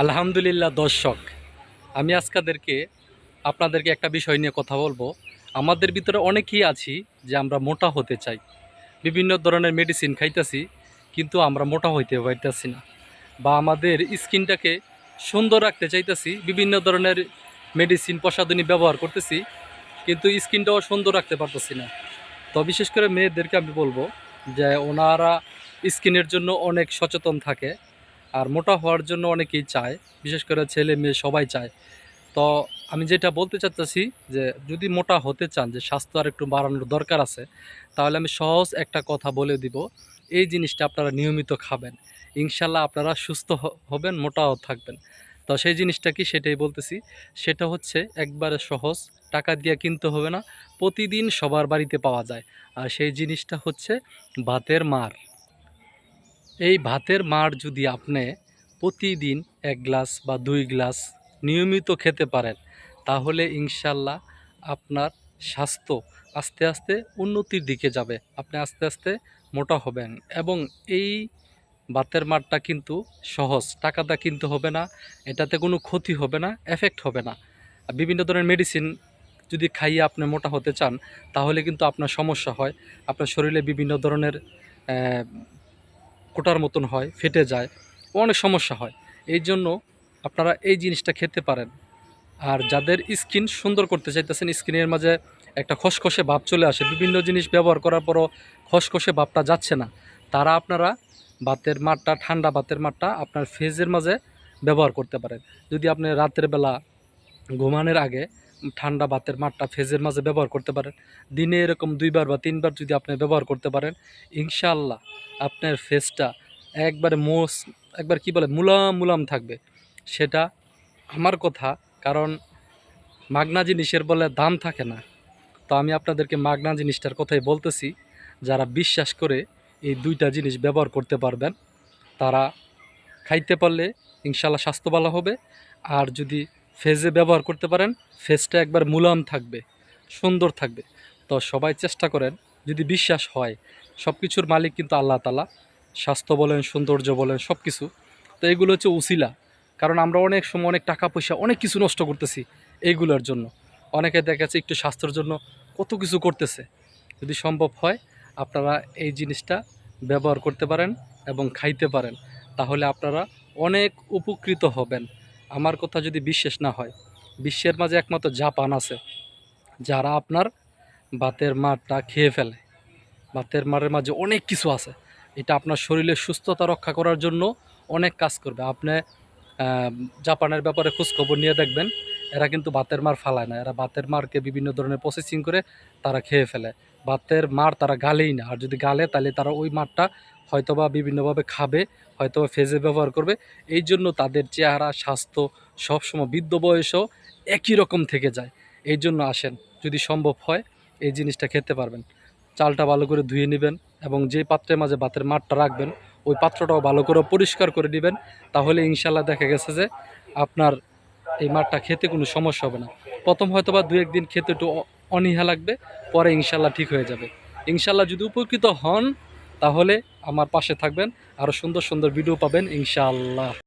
আলহামদুলিল্লাহ, দর্শক। আমি আজকাদেরকে আপনাদেরকে একটা বিষয় নিয়ে কথা বলব। আমাদের ভিতরে অনেকেই আছি যে আমরা মোটা হতে চাই। বিভিন্ন ধরনের মেডিসিন খাইতেছি, কিন্তু আমরা মোটা হইতে পারতেছি না। বা আমাদের স্কিনটাকে সুন্দর রাখতে চাইতেছি, বিভিন্ন ধরনের মেডিসিন প্রসাধনী ব্যবহার করতেছি, কিন্তু স্কিনটাও সুন্দর রাখতে পারতেছি না। তো বিশেষ করে মেয়েদেরকে আমি বলব যে ওনারা স্কিনের জন্য অনেক সচেতন থাকে। আর মোটা হওয়ার জন্য অনেকেই চায়, বিশেষ করে ছেলে মেয়ে সবাই চায়। তো আমি যেটা বলতে চাচ্ছি যে, যদি মোটা হতে চান, যে স্বাস্থ্য আর একটু বাড়ানোর দরকার আছে, তাহলে আমি সহজ একটা কথা বলে দিব, এই জিনিসটা আপনারা নিয়মিত খাবেন। ইনশাল্লাহ আপনারা সুস্থ হবেন, মোটাও থাকবেন। তো সেই জিনিসটা কি সেটাই বলতেছি, সেটা হচ্ছে একবারে সহজ, টাকা দিয়ে কিনতে হবে না, প্রতিদিন সবার বাড়িতে পাওয়া যায়। আর সেই জিনিসটা হচ্ছে ভাতের মার। এই ভাতের মার যদি আপনি প্রতিদিন এক গ্লাস বা দুই গ্লাস নিয়মিত খেতে পারেন, তাহলে ইনশাল্লাহ আপনার স্বাস্থ্য আস্তে আস্তে উন্নতির দিকে যাবে। আপনি আস্তে আস্তে মোটা হবেন এবং এই ভাতের মারটা কিন্তু সহজ। টাকাটা কিনতে হবে না, এটাতে কোনো ক্ষতি হবে না এফেক্ট হবে না। বিভিন্ন ধরনের মেডিসিন যদি খাইয়ে আপনি মোটা হতে চান, তাহলে কিন্তু আপনার সমস্যা হয়। আপনার শরীরে বিভিন্ন ধরনের কোটার মতন হয়, ফেটে যায়, অনেক সমস্যা হয়। এই জন্য আপনারা এই জিনিসটা খেতে পারেন। আর যাদের স্কিন সুন্দর করতে চাইতেছেন, স্কিনের মাঝে একটা খসখসে ভাব চলে আসে, বিভিন্ন জিনিস ব্যবহার করার পরও খসখসে ভাবটা যাচ্ছে না। তারা আপনারা বাতের মাঠটা, ঠান্ডা বাতের মাঠটা আপনার ফেজের মাঝে ব্যবহার করতে পারেন। যদি আপনি রাতের বেলা ঘুমানোর আগে ঠান্ডা বাতের মাঠটা ফেজের মাঝে ব্যবহার করতে পারেন। দিনে এরকম দুইবার বা তিনবার যদি আপনি ব্যবহার করতে পারেন ইনশাল্লাহ আপনার ফেসটা একবারে মোস, একবার কি বলে, মুলাম মুলাম থাকবে। সেটা আমার কথা, কারণ মাগনা জিনিসের বলে দাম থাকে না। তো আমি আপনাদেরকে মাগনা জিনিসটার কথাই বলতেছি, যারা বিশ্বাস করে এই দুইটা জিনিস ব্যবহার করতে পারবেন, তারা খাইতে পারলে ইনশাল্লাহ স্বাস্থ্য ভালো হবে। আর যদি ফেজে ব্যবহার করতে পারেন, ফেজটা একবার মুলাম থাকবে, সুন্দর থাকবে। তো সবাই চেষ্টা করেন, যদি বিশ্বাস হয় সব কিছুর মালিক কিন্তু আল্লাহ তালা স্বাস্থ্য বলেন, সৌন্দর্য বলেন সব কিছু তো এগুলো হচ্ছে উসিলা। কারণ আমরা অনেক সময় অনেক টাকা পয়সা, অনেক কিছু নষ্ট করতেছি এইগুলোর জন্য। অনেকে দেখা যাচ্ছে একটু স্বাস্থ্যের জন্য কত কিছু করতেছে। যদি সম্ভব হয়, আপনারা এই জিনিসটা ব্যবহার করতে পারেন এবং খাইতে পারেন। তাহলে আপনারা অনেক উপকৃত হবেন। আমার কথা যদি বিশ্বাস না হয়, বিশ্বের মাঝে একমাত্র জাপান আছে, যারা আপনার বাতের মারটা খেয়ে ফেলে। বাতের মারের মাঝে অনেক কিছু আছে। এটা আপনার শরীরের সুস্থতা রক্ষা করার জন্য অনেক কাজ করবে। আপনি জাপানের ব্যাপারে খোঁজখবর নিয়ে দেখবেন। এরা কিন্তু বাতের মার ফালায় না। এরা বাতের মারকে বিভিন্ন ধরনের প্রসেসিং করে তারা খেয়ে ফেলে। বাতের মার তারা গালেই না। আর যদি গালে, তাহলে তারা ওই মারটা হয়তোবা বিভিন্নভাবে খাবে, হয়তোবা ফেজে ব্যবহার করবে। এই জন্য তাদের চেহারা, স্বাস্থ্য সবসময় বৃদ্ধ বয়সেও একই রকম থেকে যায়। এই জন্য আসেন, যদি সম্ভব হয়, এই জিনিসটা খেতে পারবেন। চালটা ভালো করে ধুয়ে নেবেন এবং যে পাত্রের মাঝে বাতের মাঠটা রাখবেন, ওই পাত্রটাও ভালো করে পরিষ্কার করে নেবেন। তাহলে ইনশাল্লাহ দেখা গেছে যে আপনার এই মাঠটা খেতে কোনো সমস্যা হবে না। প্রথম হয়তো বা দু একদিন খেতে একটু অনীহা লাগবে, পরে ইনশাল্লাহ ঠিক হয়ে যাবে। ইনশাল্লাহ যদি উপকৃত হন, তাহলে আমার পাশে থাকবেন আরও সুন্দর সুন্দর ভিডিও পাবেন ইনশাআল্লাহ